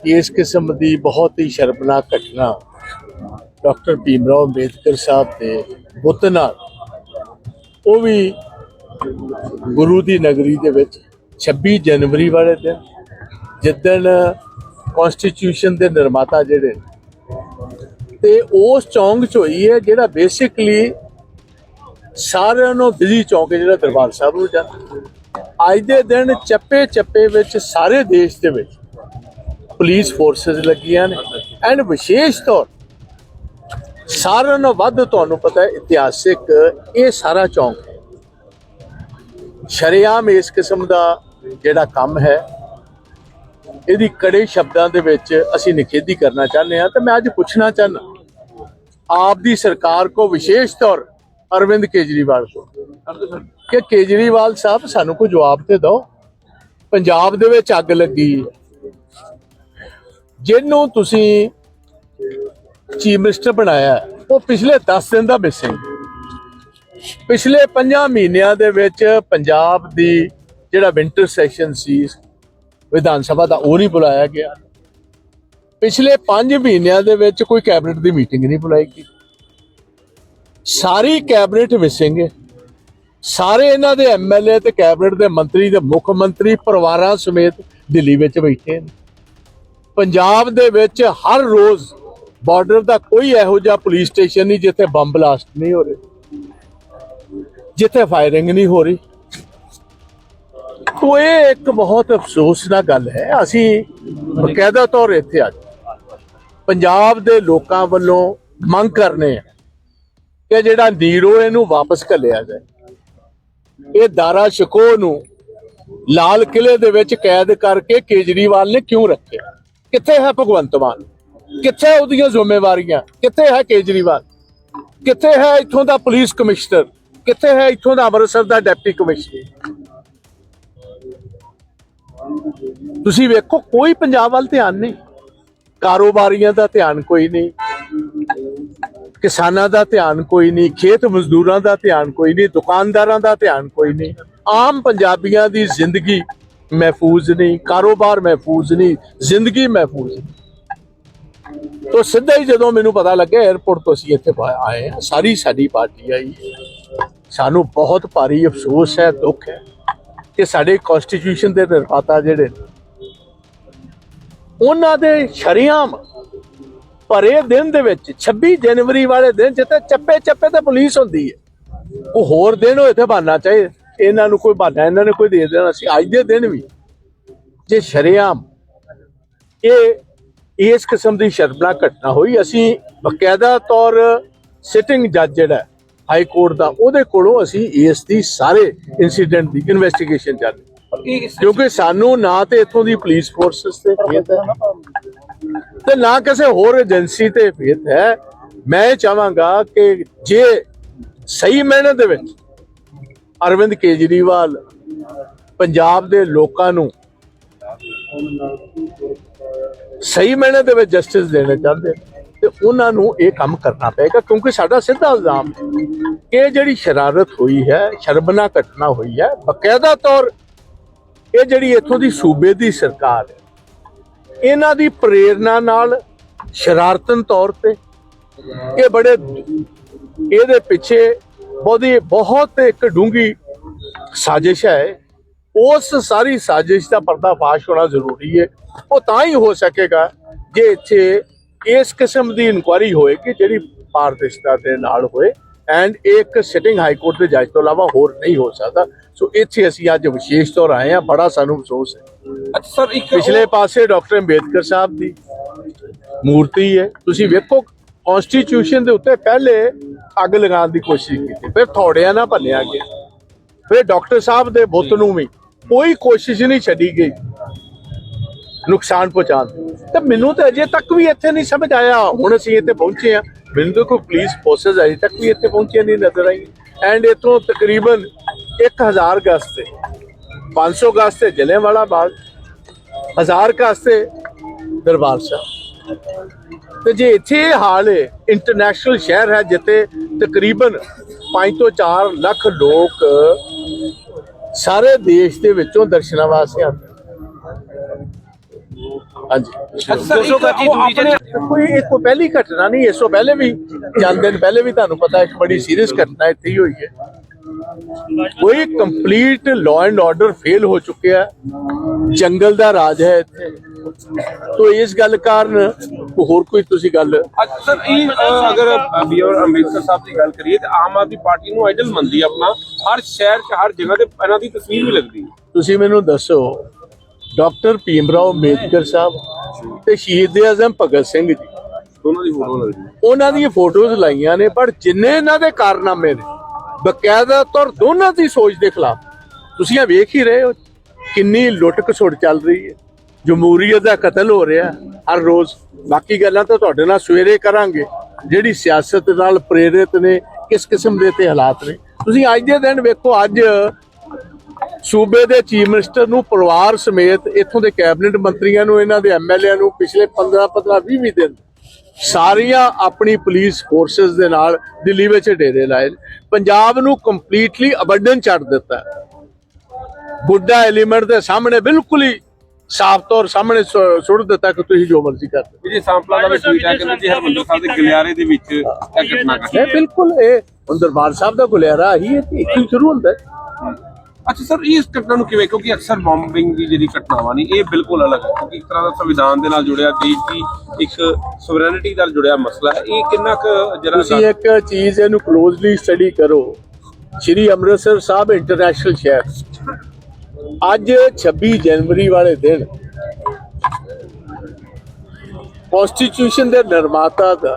ਇਸ ਕਿਸਮ ਦੀ ਬਹੁਤ ਹੀ ਸ਼ਰਮਨਾਕ ਘਟਨਾ ਡਾਕਟਰ ਭੀਮਰਾਓ ਅੰਬੇਦਕਰ ਸਾਹਿਬ ਦੇ ਬੁੱਤ ਨਾਲ ਉਹ ਵੀ ਗੁਰੂ ਦੀ ਨਗਰੀ ਦੇ ਵਿੱਚ 26 ਜਨਵਰੀ ਵਾਲੇ ਦਿਨ ਜਿੱਦਣ ਕਨਸਟੀਟਿਊਸ਼ਨ ਦੇ ਨਿਰਮਾਤਾ ਜਿਹੜੇ ਨੇ, ਤੇ ਉਸ ਚੌਂਕ ਚ ਹੋਈ ਹੈ ਜਿਹੜਾ ਬੇਸਿਕਲੀ ਸਾਰਿਆਂ ਨੂੰ ਬਿਜ਼ੀ ਚੌਂਕ ਜਿਹੜਾ ਦਰਬਾਰ ਸਾਹਿਬ ਨੂੰ ਜਾਂਦਾ। ਅੱਜ ਦੇ ਦਿਨ ਚੱਪੇ ਚੱਪੇ ਵਿੱਚ ਸਾਰੇ ਦੇਸ਼ ਦੇ ਵਿੱਚ ਪੁਲਿਸ ਫੋਰਸਸ ਲੱਗੀਆਂ ਨੇ। ਐਂਡ ਵਿਸ਼ੇਸ਼ ਤੌਰ ਸਾਰਿਆਂ ਨਾਲੋਂ ਵੱਧ ਤੁਹਾਨੂੰ ਪਤਾ ਹੈ ਇਤਿਹਾਸਿਕ ਇਹ ਸਾਰਾ ਚੌਂਕ ਹੈ। ਸ਼ਰੇਆਮ ਇਸ ਕਿਸਮ ਦਾ ਜਿਹੜਾ ਕੰਮ ਹੈ, ਇਹਦੀ ਕੜੇ ਸ਼ਬਦਾਂ ਦੇ ਵਿੱਚ ਅਸੀਂ ਨਿਖੇਧੀ ਕਰਨਾ ਚਾਹੁੰਦੇ ਹਾਂ ਤੇ ਮੈਂ ਅੱਜ ਪੁੱਛਣਾ ਚਾਹੁੰਦਾ, ਆਪ ਦੀ ਸਰਕਾਰ ਕੋ ਵਿਸ਼ੇਸ਼ ਤੌਰ ਅਰਵਿੰਦ ਕੇਜਰੀਵਾਲ ਕੋ? ਕਿ ਕੇਜਰੀਵਾਲ ਸਾਹਿਬ ਸਾਨੂੰ ਕੋਈ ਜਵਾਬ ਤੇ ਦਿਓ। ਪੰਜਾਬ ਦੇ ਵਿੱਚ ਅੱਗ ਲੱਗੀ। ਜਿਹਨੂੰ ਤੁਸੀਂ ਚੀਫ ਮਿਨਿਸਟਰ ਬਣਾਇਆ, ਉਹ ਪਿਛਲੇ 10 ਦਿਨ ਦਾ ਮਿਸਿੰਗ ਪਿਛਲੇ 5 ਮਹੀਨਿਆਂ ਦੇ ਵਿੱਚ ਪੰਜਾਬ ਦੀ ਜਿਹੜਾ ਵਿੰਟਰ ਸੈਸ਼ਨ ਸੀ, ਵਿਧਾਨ ਸਭਾ ਦਾ, ਉਹ ਨਹੀਂ ਬੁਲਾਇਆ ਗਿਆ। ਪਿਛਲੇ 5 ਮਹੀਨਿਆਂ ਦੇ ਵਿੱਚ ਕੋਈ ਕੈਬਨਿਟ ਦੀ ਮੀਟਿੰਗ ਨਹੀਂ ਬੁਲਾਈ ਗਈ। ਸਾਰੀ ਕੈਬਨਿਟ ਮਿਸਿੰਗ ਹੈ। ਸਾਰੇ ਇਹਨਾਂ ਦੇ ਐਮਐਲਏ ਤੇ ਕੈਬਨਿਟ ਦੇ ਮੰਤਰੀ ਤੇ ਮੁੱਖ ਮੰਤਰੀ, ਪਰਿਵਾਰਾਂ ਸਮੇਤ ਦਿੱਲੀ ਵਿੱਚ ਬੈਠੇ ਨੇ। ਪੰਜਾਬ ਦੇ ਵਿੱਚ ਹਰ ਰੋਜ਼ ਬਾਰਡਰ ਦਾ ਕੋਈ ਇਹੋ ਜਿਹਾ ਪੁਲਿਸ ਸਟੇਸ਼ਨ ਨਹੀਂ ਜਿੱਥੇ ਬੰਬ ਬਲਾਸਟ ਨਹੀਂ ਹੋ ਰਹੇ, ਜਿੱਥੇ ਫਾਇਰਿੰਗ ਨਹੀਂ ਹੋ ਰਹੀ। ਤੋ ਇੱਕ ਬਹੁਤ ਅਫਸੋਸ ਅਫਸੋਸਨਾਕ ਗੱਲ ਹੈ, ਅਸੀਂ ਬਕਾਇਦਾ ਤੌਰ ਇੱਥੇ ਅੱਜ ਪੰਜਾਬ ਦੇ ਲੋਕਾਂ ਵੱਲੋਂ ਮੰਗ ਕਰਨੇ ਆ ਕਿ ਜਿਹੜਾ ਨੀਰੋ ਇਹਨੂੰ ਵਾਪਸ ਘੱਲਿਆ ਜਾਏ। ਇਹ ਦਾਰਾ ਸ਼ਿਕੋ ਨੂੰ ਲਾਲ ਕਿਲੇ ਦੇ ਵਿੱਚ ਕੈਦ ਕਰਕੇ ਕੇਜਰੀਵਾਲ ਨੇ ਕਿਉਂ ਰੱਖਿਆ? ਕਿੱਥੇ ਹੈ ਭਗਵੰਤ ਮਾਨ? ਕਿੱਥੇ ਉਹਦੀਆਂ ਜ਼ਿੰਮੇਵਾਰੀਆਂ? ਕਿੱਥੇ ਹੈ ਕੇਜਰੀਵਾਲ? ਕਿੱਥੇ ਹੈ ਇੱਥੋਂ ਦਾ ਪੁਲਿਸ ਕਮਿਸ਼ਨਰ? ਕਿੱਥੇ ਹੈ ਇੱਥੋਂ ਦਾ ਅੰਮ੍ਰਿਤਸਰ ਦਾ ਡਿਪਟੀ ਕਮਿਸ਼ਨਰ? ਤੁਸੀਂ ਵੇਖੋ, ਕੋਈ ਪੰਜਾਬ ਵੱਲ ਧਿਆਨ ਨਹੀਂ। ਕਾਰੋਬਾਰੀਆਂ ਦਾ ਧਿਆਨ ਕੋਈ ਨਹੀਂ। ਕਿਸਾਨਾਂ ਦਾ ਧਿਆਨ ਕੋਈ ਨਹੀਂ। ਖੇਤ ਮਜ਼ਦੂਰਾਂ ਦਾ ਧਿਆਨ ਕੋਈ ਨਹੀਂ। ਦੁਕਾਨਦਾਰਾਂ ਦਾ ਧਿਆਨ ਕੋਈ ਨਹੀਂ। ਆਮ ਪੰਜਾਬੀਆਂ ਦੀ ਜ਼ਿੰਦਗੀ ਮਹਿਫੂਜ਼ ਨਹੀਂ ਕਾਰੋਬਾਰ ਮਹਿਫੂਜ਼ ਨਹੀਂ ਜ਼ਿੰਦਗੀ ਮਹਿਫੂਜ਼ ਨਹੀਂ। ਤੋ ਸਿੱਧਾ ਹੀ ਜਦੋਂ ਮੈਨੂੰ ਪਤਾ ਲੱਗਿਆ 에어ਪੋਰਟ ਤੋਂ ਅਸੀਂ ਇੱਥੇ ਆਏ ਹਾਂ। ਸਾਰੀ ਸਾਡੀ ਪਾਰਟੀ ਆਈ। ਸਾਨੂੰ ਬਹੁਤ ਭਾਰੀ ਅਫਸੋਸ ਹੈ ਦੁੱਖ ਹੈ ਕਿ ਸਾਡੇ ਕਨਸਟੀਟਿਊਸ਼ਨ ਦੇ ਨਿਰਮਾਤਾ ਜਿਹੜੇ ਨੇ, ਉਹਨਾਂ ਦੇ ਸ਼ਰੀਆਮ ਭਰੇ ਦਿਨ ਦੇ ਵਿੱਚ 26 ਜਨਵਰੀ ਵਾਲੇ ਦਿਨ ਜਿੱਥੇ ਚੱਪੇ ਚੱਪੇ ਤੇ ਪੁਲਿਸ ਹੁੰਦੀ ਹੈ ਉਹ ਹੋਰ ਦਿਨ ਹੋਏ ਤੇ ਬਹਾਨਾ ਚਾਹੀਏ ਇਹਨਾਂ ਨੂੰ ਕੋਈ ਬਹਾਨਾ ਇਹਨਾਂ ਨੇ ਕੋਈ ਦੇ ਦੇਣਾ ਸੀ ਅੱਜ ਦੇ ਦਿਨ ਵੀ ਜੇ ਸ਼ਰੀਆਮ ਇਹ ਇਸ ਕਿਸਮ ਦੀ ਸ਼ਰਮਨਾਕ ਘਟਨਾ ਹੋਈ ਅਸੀਂ ਬਕਾਇਦਾ ਤੌਰ ਸਿਟਿੰਗ ਜੱਜ ਜਿਹੜਾ ਹਾਈ ਕੋਰਟ ਦਾ ਉਹਦੇ ਕੋਲੋਂ ਅਸੀਂ ਇਸ ਦੀ ਸਾਰੇ ਇਨਸੀਡੈਂਟ ਦੀ ਇਨਵੈਸਟੀਗੇਸ਼ਨ ਚੱਲ। ਕਿਉਂਕਿ ਸਾਨੂੰ ਨਾ ਤੇ ਇੱਥੋਂ ਦੀ ਪੁਲਿਸ ਫੋਰਸਸ ਤੇ ਫੇਥ ਹੈ ਤੇ ਨਾ ਕਿਸੇ ਹੋਰ ਏਜੰਸੀ ਤੇ ਫੇਥ ਹੈ ਮੈਂ ਚਾਹਾਂਗਾ ਕਿ ਜੇ ਸਹੀ ਮੈਨੇ ਦੇ ਵਿੱਚ ਅਰਵਿੰਦ ਕੇਜਰੀਵਾਲ ਪੰਜਾਬ ਦੇ ਲੋਕਾਂ ਨੂੰ ਸਹੀ ਮੈਨੇ ਦੇ ਵਿੱਚ ਜਸਟਿਸ ਦੇਣਾ ਚਾਹੁੰਦੇ ਨੇ ਤੇ ਉਹਨਾਂ ਨੂੰ ਇਹ ਕੰਮ ਕਰਨਾ ਪਏਗਾ ਕਿਉਂਕਿ ਸਾਡਾ ਸਿੱਧਾ ਇਲਜ਼ਾਮ ਹੈ ਕਿ ਇਹ ਜਿਹੜੀ ਸ਼ਰਾਰਤ ਹੋਈ ਹੈ ਸ਼ਰਮਨਾਕ ਘਟਨਾ ਹੋਈ ਹੈ, ਬਕਾਇਦਾ ਤੌਰ ਇਹ ਜਿਹੜੀ ਇੱਥੋਂ ਦੀ ਸੂਬੇ ਦੀ ਸਰਕਾਰ ਹੈ, ਇਹਨਾਂ ਦੀ ਪ੍ਰੇਰਣਾ ਨਾਲ ਸ਼ਰਾਰਤਨ ਤੌਰ ਤੇ ਇਹ ਬੜੇ ਇਹਦੇ ਪਿੱਛੇ ਬਹੁਤੀ ਬਹੁਤ ਇੱਕ ਡੂੰਗੀ ਸਾਜ਼ਿਸ਼ ਹੈ। ਉਸ ਸਾਰੀ ਸਾਜ਼ਿਸ਼ ਦਾ ਪਰਦਾਫਾਸ਼ ਹੋਣਾ ਜ਼ਰੂਰੀ ਹੈ। ਉਹ ਤਾਂ ਹੀ ਹੋ ਸਕੇਗਾ ਜੇ ਇੱਥੇ ਇਸ ਕਿਸਮ ਦੀ ਇਨਕੁਆਇਰੀ ਹੋਏਗੀ ਜਿਹੜੀ ਪਾਰਦਰਸ਼ਤਾ ਦੇ ਨਾਲ ਹੋਏ ਐਂਡ ਇੱਕ ਸਿਟਿੰਗ ਹਾਈ ਕੋਰਟ ਦੇ ਜੱਜ ਤੋਂ ਇਲਾਵਾ ਹੋਰ ਨਹੀਂ ਹੋ ਸਕਦਾ। ਸੋ ਇੱਥੇ ਅਸੀਂ ਅੱਜ ਵਿਸ਼ੇਸ਼ ਤੌਰ ਆਏ ਹਾਂ। ਬੜਾ ਸਾਨੂੰ ਅਫਸੋਸ ਹੈ। ਅੱਛਾ ਸਰ ਇੱਕ ਪਿਛਲੇ ਪਾਸੇ ਡਾਕਟਰ ਅੰਬੇਦਕਰ ਸਾਹਿਬ ਦੀ ਮੂਰਤੀ ਹੈ। ਤੁਸੀਂ ਵੇਖੋ ਕਨਸਟੀਟਿਊਸ਼ਨ ਦੇ ਉੱਤੇ ਪਹਿਲੇ ਅੱਗ ਲਗਾਉਣ ਦੀ ਕੋਸ਼ਿਸ਼ ਕੀਤੀ। ਫਿਰ ਥੋੜਿਆਂ ਨਾਲ ਭੰਨਿਆ ਗਿਆ। ਫਿਰ ਡਾਕਟਰ ਸਾਹਿਬ ਦੇ ਬੁੱਤ ਨੂੰ ਵੀ ਕੋਈ ਕੋਸ਼ਿਸ਼ ਨਹੀਂ ਛੱਡੀ ਗਈ ਨੁਕਸਾਨ ਪਹੁੰਚਾਉਣ ਤੇ ਮੈਨੂੰ ਤਾਂ ਅਜੇ ਤੱਕ ਵੀ ਇੱਥੇ ਨਹੀਂ ਸਮਝ ਆਇਆ। ਹੁਣ ਅਸੀਂ ਇੱਥੇ ਪਹੁੰਚੇ ਆ ਮੈਨੂੰ ਤਾਂ ਕੋਈ ਪੁਲਿਸ ਫੋਰਸਸ ਅਜੇ ਤੱਕ ਵੀ ਇੱਥੇ ਪਹੁੰਚੇ ਨਹੀਂ ਨਜ਼ਰ ਆਈ ਐਂਡ ਇਥੋਂ ਤਕਰੀਬਨ 1000 ਗਜ਼ ਤੇ 500 ਗਜ਼ ਤੇ ਜਲਿਆਂਵਾਲਾ ਬਾਗ, ਹਜ਼ਾਰ ਗਜ਼ ਤੇ ਦਰਬਾਰ ਸਾਹਿਬ। ਤੇ ਜੇ ਇੱਥੇ ਇਹ ਹਾਲ ਹੈ ਇੰਟਰਨੈਸ਼ਨਲ ਸ਼ਹਿਰ ਹੈ ਜਿੱਥੇ ਤਕਰੀਬਨ 5 ਤੋਂ 4 ਲੱਖ ਲੋਕ ਸਾਰੇ ਦੇਸ਼ ਦੇ ਵਿੱਚੋਂ ਦਰਸ਼ਨਾਂ ਵਾਸਤੇ ਆਉਂਦੇ ਹਾਂਜੀ। ਸਰ ਇੱਕ ਉਹ ਆਪਣੇ ਕੋਈ ਇਹ ਕੋਈ ਪਹਿਲੀ ਘਟਨਾ ਨਹੀਂ ਇਸ ਤੋਂ ਪਹਿਲੇ ਵੀ ਚੰਦ ਦਿਨ ਪਹਿਲੇ ਵੀ ਤੁਹਾਨੂੰ ਪਤਾ ਇੱਕ ਬੜੀ ਸੀਰੀਅਸ ਘਟਨਾ ਇੱਥੇ ਹੀ ਹੋਈ ਹੈ। ਕੋਈ complete law and order fail ਹੋ ਚੁੱਕਿਆ। ਜੰਗਲ ਦਾ ਰਾਜ ਹੈ ਇੱਥੇ। ਤੋ ਇਸ ਗੱਲ ਕਾਰਨ ਕੋਈ ਹੋਰ ਕੋਈ ਤੁਸੀਂ ਗੱਲ ਸਰ ਇਹ ਅਗਰ ਬੀਆਰ ਅੰਬੇਦਕਰ ਸਾਹਿਬ ਦੀ ਗੱਲ ਕਰੀਏ ਤਾਂ ਆਮ ਆਦਮੀ ਪਾਰਟੀ ਨੂੰ ਆਈਡਲ ਮੰਨਦੀ ਆਪਣਾ। ਹਰ ਸ਼ਹਿਰ 'ਚ ਹਰ ਜਗ੍ਹਾ ਤੇ ਇਹਨਾਂ ਦੀ ਤਸਵੀਰ ਵੀ ਲੱਗਦੀ ਤੁਸੀਂ ਮੈਨੂੰ ਦੱਸੋ ਡਾਕਟਰ ਭੀਮਰਾਓ ਅੰਬੇਦਕਰ ਸਾਹਿਬ ਤੇ ਸ਼ਹੀਦ ਆਜ਼ਮ ਭਗਤ ਸਿੰਘ ਜੀ। ਦੋਨਾਂ ਦੀ ਫੋਟੋ ਲੱਗਦੀ ਉਹਨਾਂ ਦੀਆਂ ਫੋਟੋਜ਼ ਲਾਈਆਂ ਨੇ ਪਰ ਜਿੰਨੇ ਇਹਨਾਂ ਦੇ ਕਾਰਨਾਮੇ ਨੇ ਬਕਾਇਦਾ ਤੌਰ ਦੋਨਾਂ ਦੀ ਸੋਚ ਦੇ ਖਿਲਾਫ ਤੁਸੀਂ ਇਹ ਵੇਖ ਹੀ ਰਹੇ ਹੋ ਕਿੰਨੀ ਲੁੱਟ ਖਸੁੱਟ ਚੱਲ ਰਹੀ ਹੈ। ਜਮਹੂਰੀਅਤ ਦਾ ਕਤਲ ਹੋ ਰਿਹਾ ਹਰ ਰੋਜ਼ ਬਾਕੀ ਗੱਲਾਂ ਤਾਂ ਤੁਹਾਡੇ ਨਾਲ ਸਵੇਰੇ ਕਰਾਂਗੇ। ਜਿਹੜੀ ਸਿਆਸਤ ਨਾਲ ਪ੍ਰੇਰਿਤ ਨੇ, ਕਿਸ ਕਿਸਮ ਦੇ ਤੇ ਹਾਲਾਤ ਨੇ। ਤੁਸੀਂ ਅੱਜ ਦੇ ਦਿਨ ਵੇਖੋ, ਅੱਜ ਸੂਬੇ ਦੇ ਚੀਫ ਮਿਨਿਸਟਰ ਨੂੰ ਪਰਿਵਾਰ ਸਮੇਤ ਇੱਥੋਂ ਦੇ ਕੈਬਨਿਟ ਮੰਤਰੀਆਂ ਨੂੰ, ਇਹਨਾਂ ਦੇ ਐਮਐਲਏ ਨੂੰ ਪਿਛਲੇ 15 15 20 20 ਦਿਨ ਸਾਰੀਆਂ ਆਪਣੀ ਪੁਲਿਸ ਫੋਰਸਸ ਦੇ ਨਾਲ ਦਿੱਲੀ ਵਿੱਚ ਡੇਰੇ ਲਾਏ ਪੰਜਾਬ ਨੂੰ ਕੰਪਲੀਟਲੀ ਅਬੰਡਨ ਛੱਡ ਦਿੱਤਾ। ਹੈ। ਬੁੱਢਾ ਐਲੀਮੈਂਟ ਦੇ ਸਾਹਮਣੇ ਬਿਲਕੁਲ ਹੀ ਸਾਫ਼ ਤੌਰ ਸਾਹਮਣੇ ਸੁੱਟ ਦਿੱਤਾ ਕਿ ਤੁਸੀਂ ਜੋ ਮਰਜ਼ੀ ਕਰ ਲਓ ਵਿਜੇ ਸਾਂਪਲਾ ਦਾ ਵੀ ਟਵੀਟ ਹੈ ਕਿ ਜੀ ਹਰਮੰਦਰ ਸਾਹਿਬ ਦੇ ਗਲਿਆਰੇ ਦੇ ਵਿੱਚ ਇਹ ਘਟਨਾ ਘਟੀ। ਇਹ ਬਿਲਕੁਲ ਇਹ ਹੁਣ ਦਰਬਾਰ ਸਾਹਿਬ ਦਾ ਗੁਲਿਆਰਾ ਹੀ ਹੈ ਕਿ ਇੱਥੋਂ ਹੀ ਸ਼ੁਰੂ ਹੁੰਦਾ ਹੈ। ਅੱਛਾ ਸਰ ਇਸ ਘਟਨਾ ਨੂੰ ਕਿਵੇਂ ਕਿਉਂਕਿ ਅਕਸਰ ਬੰਬਿੰਗ ਦੀ ਜਿਹੜੀ ਘਟਨਾਵਾਂ ਨੇ ਇਹ ਬਿਲਕੁਲ ਅਲੱਗ ਹੈ ਕਿਉਂਕਿ ਇੱਕ ਤਰ੍ਹਾਂ ਦਾ ਸੰਵਿਧਾਨ ਦੇ ਨਾਲ ਜੁੜਿਆ ਦੇਸ਼ ਦੀ ਇੱਕ ਸੋਵਰੇਨਿਟੀ ਨਾਲ ਜੁੜਿਆ ਮਸਲਾ ਹੈ। ਇਹ ਕਿੰਨਾ ਕੁ ਜਰਾ ਤੁਸੀਂ ਇੱਕ ਚੀਜ਼ ਇਹਨੂੰ ਕਲੋਜ਼ਲੀ ਸਟੱਡੀ ਕਰੋ। ਸ਼੍ਰੀ ਅੰਮ੍ਰਿਤਸਰ ਸਾਹਿਬ ਇੰਟਰਨੈਸ਼ਨਲ ਸ਼ਹਿਰ। ਅੱਜ 26 ਜਨਵਰੀ ਵਾਲੇ ਦਿਨ ਕਨਸਟੀਟਿਊਸ਼ਨ ਦੇ ਨਿਰਮਾਤਾ ਦਾ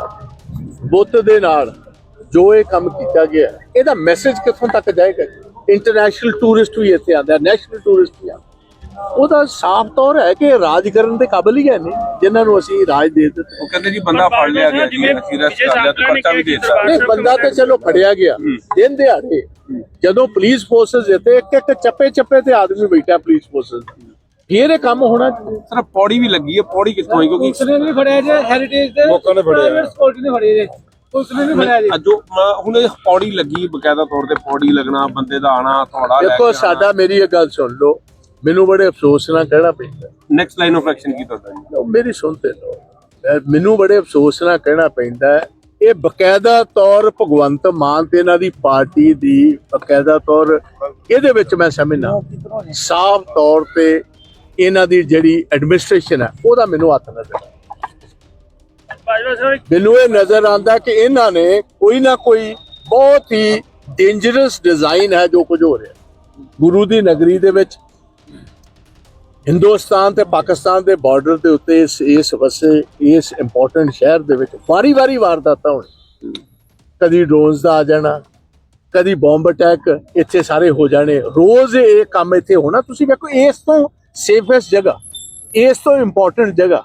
ਬੁੱਤ ਦੇ ਨਾਲ ਜੋ ਇਹ ਕੰਮ ਕੀਤਾ ਗਿਆ ਇਹਦਾ ਮੈਸੇਜ ਕਿੱਥੋਂ ਤੱਕ ਜਾਏਗਾ? ਇੰਟਰਨੈਸ਼ਨਲ ਟੂਰਿਸਟ ਵੀ ਇੱਥੇ ਆਉਂਦਾ ਨੈਸ਼ਨਲ ਟੂਰਿਸਟ ਵੀ ਆਉਂਦਾ। ਉਹਦਾ ਸਾਫ਼ ਤੌਰ ਹੈ ਕਿ ਰਾਜ ਕਰਨ ਦੇ ਕਾਬਿਲ ਹੀ ਹੈ ਨੇ ਜਿਨ੍ਹਾਂ ਨੂੰ ਅਸੀਂ ਰਾਜ ਦੇ ਦਿੱਤਾ। ਉਹ ਕਹਿੰਦੇ ਜੀ ਬੰਦਾ ਫੜ ਲਿਆ ਗਿਆ ਜੀ ਅਸੀਂ ਅਰੈਸਟ ਕਰ ਲਿਆ ਤੇ ਪਰਚਾ ਵੀ ਦੇ ਦਿੱਤਾ। ਨਹੀਂ ਬੰਦਾ ਤੇ ਚਲੋ ਫੜਿਆ ਗਿਆ। ਦਿਨ ਦਿਹਾੜੇ ਜਦੋਂ ਪੁਲਿਸ ਫੋਰਸਸ ਇੱਥੇ ਇੱਕ ਇੱਕ ਚੱਪੇ ਚੱਪੇ ਤੇ ਆਦਮੀ ਬੈਠਾ ਪੁਲਿਸ ਫੋਰਸਸ ਫਿਰ ਇਹ ਕੰਮ ਹੋਣਾ ਚਾਹੀਦਾ। ਸਰ ਪੌੜੀ ਵੀ ਲੱਗੀ ਹੈ ਪੌੜੀ ਕਿੱਥੋਂ ਆਈ? ਕਿਉਂਕਿ ਪੁਲਿਸ ਨੇ ਨਹੀਂ ਫੜਿਆ ਜੇ ਹੈਰੀਟੇਜ ਦੇ ਲੋਕਾਂ ਨੇ ਫੜਿਆ। ਪ੍ਰਾਈਵੇਟ ਸਕਿਉਰਟੀ ਨੇ ਫੜਿਆ ਜੇ। ਪੁਲਿਸ ਨੇ ਨਹੀਂ ਫੜਿਆ ਜੇ। ਅੱਜ ਹੁਣ ਇਹ ਪੌੜੀ ਲੱਗੀ ਬਕਾਇਦਾ ਤੌਰ ਤੇ ਪੌੜੀ ਲੱਗਣਾ ਬੰਦੇ ਦਾ ਆਣਾ ਥੋੜਾ ਲੈ ਦੇਖੋ ਸਾਡਾ ਮੇਰੀ ਇਹ ਗੱਲ ਸੁਣ ਲਓ। ਮੈਨੂੰ ਬੜੇ ਅਫਸੋਸ ਨਾਲ ਕਹਿਣਾ ਪੈਂਦਾ। ਨੈਕਸਟ ਲਾਈਨ ਆਫ ਐਕਸ਼ਨ ਕੀ ਤੁਹਾਡਾ? ਮੇਰੀ ਸੁਣਤੇ ਲਓ। ਅਹ ਮੈਨੂੰ ਬੜੇ ਅਫਸੋਸ ਨਾਲ ਕਹਿਣਾ ਪੈਂਦਾ ਹੈ, ਇਹ ਬਕਾਇਦਾ ਤੌਰ ਭਗਵੰਤ ਮਾਨ ਤੇ ਇਹਨਾਂ ਦੀ ਪਾਰਟੀ ਦੀ ਬਕਾਇਦਾ ਤੌਰ ਇਹਦੇ ਵਿੱਚ ਮੈਂ ਸਮਝਣਾ ਸਾਫ਼ ਤੌਰ ਤੇ ਇਹਨਾਂ ਦੀ ਜਿਹੜੀ ਐਡਮਿਨਿਸਟ੍ਰੇਸ਼ਨ ਹੈ ਉਹਦਾ ਮੈਨੂੰ ਹੱਥ ਨਜ਼ਰ ਮੈਨੂੰ ਇਹ ਨਜ਼ਰ ਆਉਂਦਾ ਕਿ ਇਹਨਾਂ ਨੇ ਕੋਈ ਨਾ ਕੋਈ ਬਹੁਤ ਹੀ ਡੇਂਜਰਸ ਡਿਜ਼ਾਈਨ ਹੈ ਜੋ ਕੁਝ ਹੋ ਰਿਹਾ। ਗੁਰੂ ਦੀ ਨਗਰੀ ਦੇ ਵਿੱਚ ਹਿੰਦੁਸਤਾਨ ਤੇ ਪਾਕਿਸਤਾਨ ਦੇ ਬਾਰਡਰ ਦੇ ਉੱਤੇ ਇਸ ਇਸ ਵਸੇ ਇਸ ਇੰਪੋਰਟੈਂਟ ਸ਼ਹਿਰ ਦੇ ਵਿੱਚ ਵਾਰੀ-ਵਾਰੀ ਵਾਰਦਾਤਾਂ ਹੋਣ। ਕਦੀ ਡਰੋਨਸ ਦਾ ਆ ਜਾਣਾ ਕਦੀ ਬੰਬ ਅਟੈਕ ਇੱਥੇ ਸਾਰੇ ਹੋ ਜਾਣੇ। ਰੋਜ਼ ਇਹ ਕੰਮ ਇੱਥੇ ਹੋਣਾ। ਤੁਸੀਂ ਵੇਖੋ ਇਸ ਤੋਂ ਸੇਫੈਸਟ ਜਗ੍ਹਾ ਇਸ ਤੋਂ ਇੰਪੋਰਟੈਂਟ ਜਗ੍ਹਾ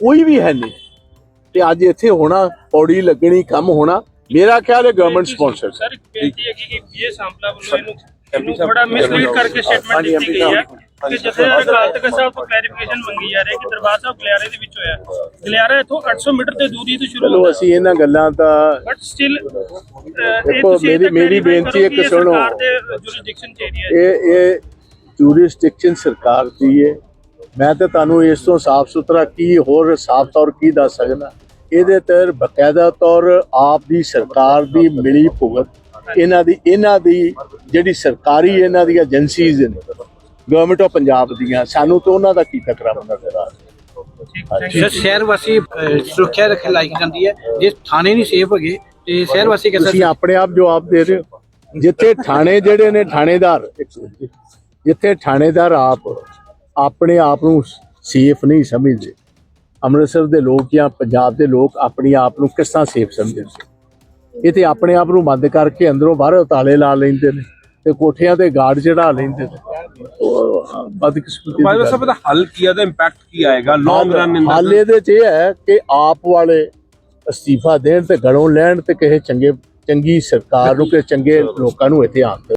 ਕੋਈ ਵੀ ਹੈ ਨਹੀਂ। ਤੇ ਅੱਜ ਇੱਥੇ ਹੋਣਾ ਪੌੜੀ ਲੱਗਣੀ ਕੰਮ ਹੋਣਾ ਮੇਰਾ ਖਿਆਲ ਹੈ ਗਵਰਨਮੈਂਟ ਸਪਾਂਸਰ ਸਰ ਇੱਕ ਬੇਨਤੀ ਹੈ ਕਿ ਇਹ ਸਾਂਪਲਾ ਵੱਲੋਂ ਇਹਨੂੰ ਇਹਨੂੰ ਥੋੜਾ ਮਿਸਲੀਡ ਕਰਕੇ ਸਟੇਟਮੈਂਟ ਦਿੱਤੀ ਗਈ ਹੈ। ਕਿ ਜਿੱਥੇ ਅਕਾਲ ਤਖਤ ਸਾਹਿਬ ਤੋਂ ਕਲੈਰੀਫਿਕੇਸ਼ਨ ਮੰਗੀ ਜਾ ਰਹੀ ਹੈ ਕਿ ਦਰਬਾਰ ਸਾਹਿਬ ਗਲਿਆਰੇ ਦੇ ਵਿੱਚ ਹੋਇਆ। ਗਲਿਆਰਾ ਇੱਥੋਂ 800 ਮੀਟਰ ਦੀ ਦੂਰੀ ਤੋਂ ਸ਼ੁਰੂ ਚਲੋ ਹੁੰਦਾ। ਅਸੀਂ ਇਹਨਾਂ ਗੱਲਾਂ ਦਾ ਬਟ ਸਟਿਲ ਦੇਖੋ, ਮੇਰੀ- ਮੇਰੀ ਬੇਨਤੀ ਇੱਕ ਸੁਣੋ। ਸਰਕਾਰ ਦੇ ਜੁਰਿਸਡਿਕਸ਼ਨ ਚ ਏਰੀਆ ਹੈ। ਇਹ ਇਹ ਜੂਰਿਸਡਿਕਸ਼ਨ ਸਰਕਾਰ ਦੀ ਹੈ। ਮੈਂ ਤਾਂ ਤੁਹਾਨੂੰ ਇਸ ਤੋਂ ਸਾਫ਼ ਸੁਥਰਾ ਕੀ ਹੋਰ ਸਾਫ਼ ਤੌਰ ਕੀ ਦੱਸ ਸਕਦਾ? ਇਹਦੇ ਤੇ ਬਕਾਇਦਾ ਤੌਰ ਆਪ ਦੀ ਸਰਕਾਰ ਦੀ ਮਿਲੀ ਭੁਗਤ। ਇਹਨਾਂ ਦੀ ਇਹਨਾਂ ਦੀ ਜਿਹੜੀ ਸਰਕਾਰੀ ਇਹਨਾਂ ਦੀ ਏਜੰਸੀਜ਼ ਨੇ ਗਵਰਨਮੈਂਟ ਆਫ ਪੰਜਾਬ ਦੀਆਂ ਸਾਨੂੰ ਤਾਂ ਉਹਨਾਂ ਦਾ ਕੀ ਟਕਰਾਅ ਨਜ਼ਰ ਆ ਰਿਹਾ ਸਰ ਸ਼ਹਿਰ ਵਾਸੀ ਸੁਰੱਖਿਆ ਰੱਖ ਲਾਈ ਜਾਂਦੀ ਹੈ। ਜੇ ਥਾਣੇ ਨਹੀਂ ਸੇਫ ਹੈਗੇ ਤੇ ਸ਼ਹਿਰ ਵਾਸੀ ਤੁਸੀਂ ਕਹਿੰਦਾ ਆਪਣੇ ਆਪ ਜਵਾਬ ਦੇ ਰਹੇ ਹੋ ਜਿੱਥੇ ਥਾਣੇ ਜਿਹੜੇ ਨੇ ਥਾਣੇਦਾਰ ਜਿੱਥੇ ਥਾਣੇਦਾਰ ਆਪ ਆਪਣੇ ਆਪ ਨੂੰ ਸੇਫ ਨਹੀਂ ਸਮਝਦੇ ਅੰਮ੍ਰਿਤਸਰ ਦੇ ਲੋਕ ਜਾਂ ਪੰਜਾਬ ਦੇ ਲੋਕ ਆਪਣੀ ਆਪ ਨੂੰ ਕਿਸ ਤਰ੍ਹਾਂ ਸੇਫ ਸਮਝਦੇ ਨੇ? ਇਹ ਤੇ ਆਪਣੇ ਆਪ ਨੂੰ ਬੰਦ ਕਰਕੇ ਅੰਦਰੋਂ ਬਾਹਰ ਤਾਲੇ ਲਾ ਲੈਂਦੇ ਨੇ ਤੇ ਕੋਠਿਆਂ ਤੇ ਗਾਰਡ ਚੜਾ ਲੈਂਦੇ ਨੇ। ਬਦਕਿਸਮਤੀ ਸਾਹਿਬ ਦਾ ਹੱਲ ਕੀ ਹੈ ਦਾ ਇੰਪੈਕਟ ਕੀ ਆਏਗਾ ਲੌਂਗ ਰਨ ਇਨ ਹਾਲ ਇਹਦੇ ਚ ਇਹ ਹੈ ਕਿ ਆਪ ਵਾਲੇ ਅਸਤੀਫਾ ਦੇਣ ਤੇ ਗਲੋਂ ਲੈਣ ਤੇ ਕਿਸੇ ਚੰਗੇ ਚੰਗੀ ਸਰਕਾਰ ਨੂੰ ਕਿ ਚੰਗੇ ਲੋਕਾਂ ਨੂੰ ਇੱਥੇ ਦਿਓ।